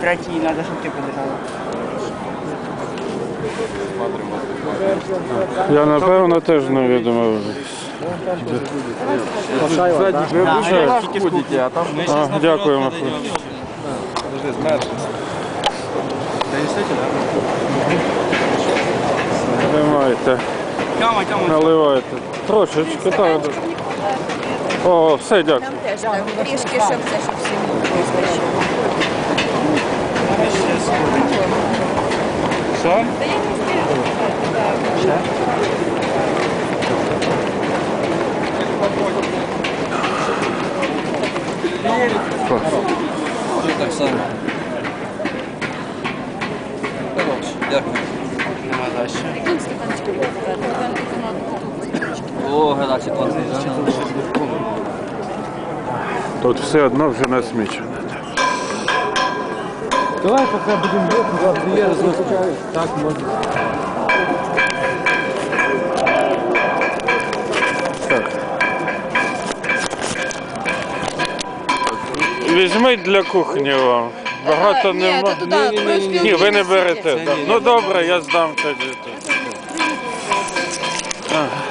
Третій треба, щоб ти подержала. Я напевно теж там А, дякуємо. Тьома, Тьома. наливайте. Трошечки, так. О, все, дякую. Теж так, трішки, щоб це, щоб всім вистачило. Що? так само. Хорош, дякую. Нема що. О, гарячі класний. Тут все одно вже насмічено. Давай пока будемо вверх, я розвитаю. Так, можна. Так. Для кухні вам. Багато немає. Ні, ні, ні, ні. Ви не берете. так. Ну добре, я здам тоді. Ага.